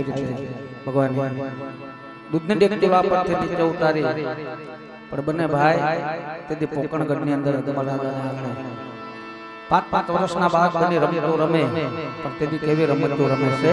આવી રીતે ભગવાન, દૂધને ડેક ચૂલા પરથી નીચે ઉતારી. પણ બંને ભાઈ તેથી પોકણગઢની અંદર તમારા અંદર પાંચ પાંચ વર્ષના બાળક રમતો રમે, પણ તેથી કેવી રમતો રમે છે?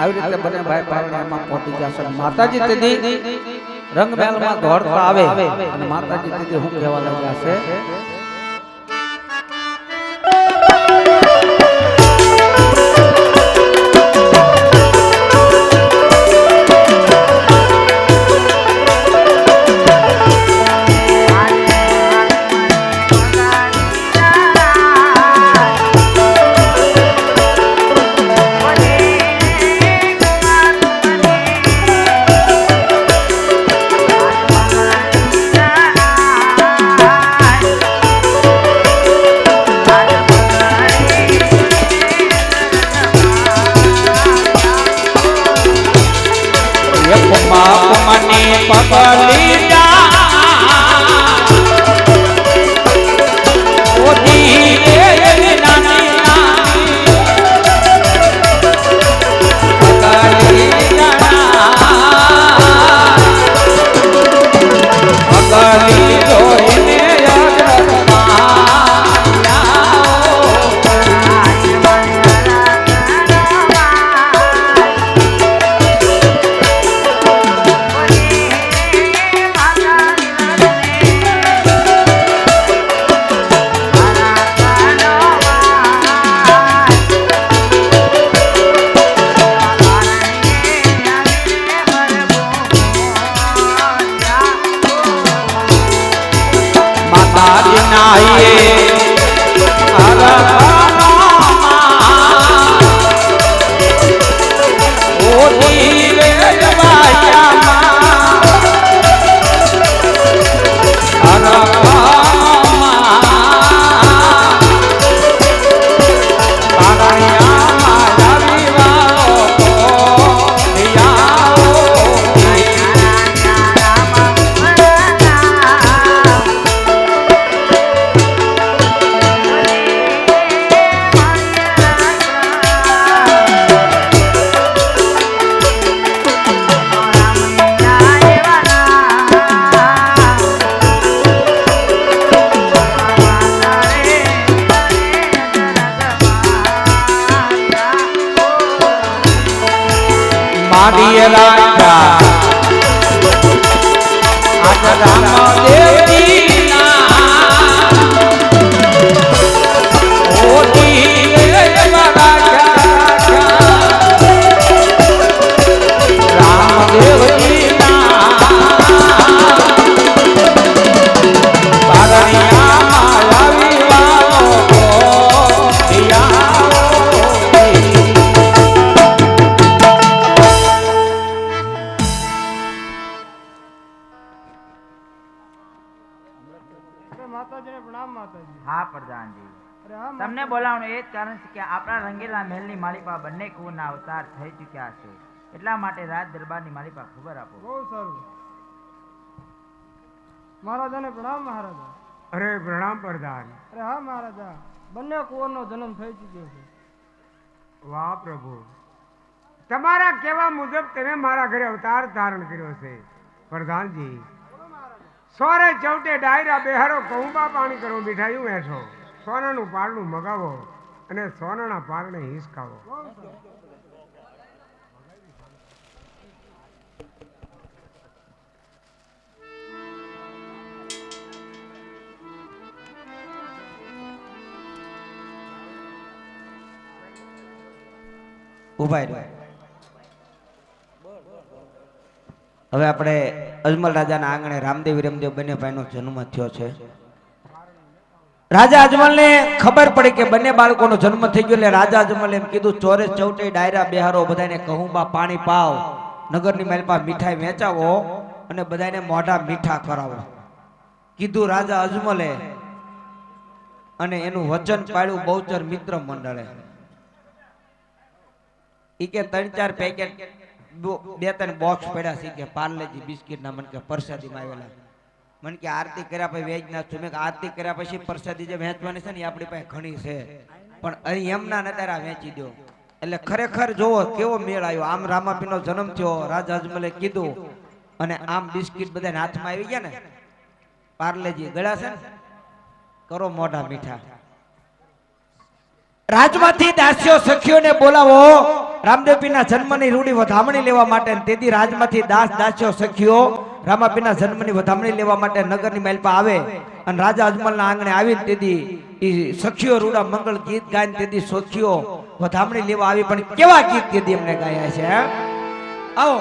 આવી રીતે બંને ભાઈ પારણામાં પહોંચી જશે. માતાજી તેથી રંગમહેલમાં દોડતા આવે. અને માતાજી તેથી હું કહેવા લાગ્યા છે? મને મારી રાજા. આજ રામ માતાજીને પ્રણામ માતાજી. હા પ્રધાનજી. તમને બોલાવવાનું એ જ કારણ છે કે આપણા રંગેલા મહેલની માલિપા બંને કુંવરના અવતાર થઈ ચૂક્યા છે. એટલા માટે રાજ દરબારની માલિપા ખબર આપો. બહુ સારું. મહારાજાને પ્રણામ મહારાજા. અરે પ્રણામ પ્રધાન. અરે હા મહારાજા. બંને કુંવરનો જન્મ થઈ ચૂક્યો છે. વાહ પ્રભુ. તમારા કહેવા મુજબ તમે મારા ઘરે અવતાર ધારણ કર્યો છે. પ્રધાનજી સોરે ચૌટે ડાયરા બેહારો કહુંબા પાણી કરો મીઠાયું બેઠો સોનાનું પારણું મગાવો અને સોનાના પારણે હિસકાવો. ઊભા હવે આપણે અજમલ રાજાના આંગણે રામદેવ વિરમદેવ બંને ભાઈનો જન્મ થયો છે. રાજા અજમલને ખબર પડી કે બંને બાળકોનો જન્મ થઈ ગયો એટલે રાજા અજમલ એમ કીધું, ચોરે ચૌટે ડાયરા બિહારો બધાને કહું બા પાણી પાવ. નગરની મહેલમાં મીઠાઈ વેચાવો અને બધાને મોઢા મીઠા કરાવો. કીધું રાજા અજમલે અને એનું વચન પાડ્યું બહુચર મિત્ર મંડળે. ઈ કે ત્રણ ચાર પેકેટ બે ત્રણ બોક્સ પડ્યા છે કે પાર્લેજી બિસ્કિટ ના મને કે પ્રસાદીમાં આવેલા. મને કે આરતી કર્યા પછી વેચ ના છું આરતી કર્યા પછી પરસાદી જે વેચવાની છે ને આપણી પાસે ઘણી છે. પણ અહીં એમના નતારા વેચી દો. એટલે ખરેખર જોવો કેવો મેળ આવ્યો. આમ રામાપીનો જન્મ થયો, રાજા અજમલે કીધું. અને આમ બિસ્કિટ બધા હાથમાં આવી ગયા ને, પાર્લેજી ગળ્યા છે કરો મોઢા મીઠા. રાજમાંથી દાસ્યો સખીઓને બોલાવો. રામદેવપીના જન્મની રૂડી વધામણી લેવા માટે તેથી રાજમાંથી દાસ દાસીઓ સખીઓ રામાપીના જન્મની વધામણી લેવા માટે નગરની મહેલ પર આવે અને રાજા અજમલના આંગણે આવી તેથી એ સખીઓ રૂડા મંગળ ગીત ગાય તેથી સખીઓ વધામણી લેવા આવી પણ કેવા ગીત તેથી એમને ગાયા છે? આવો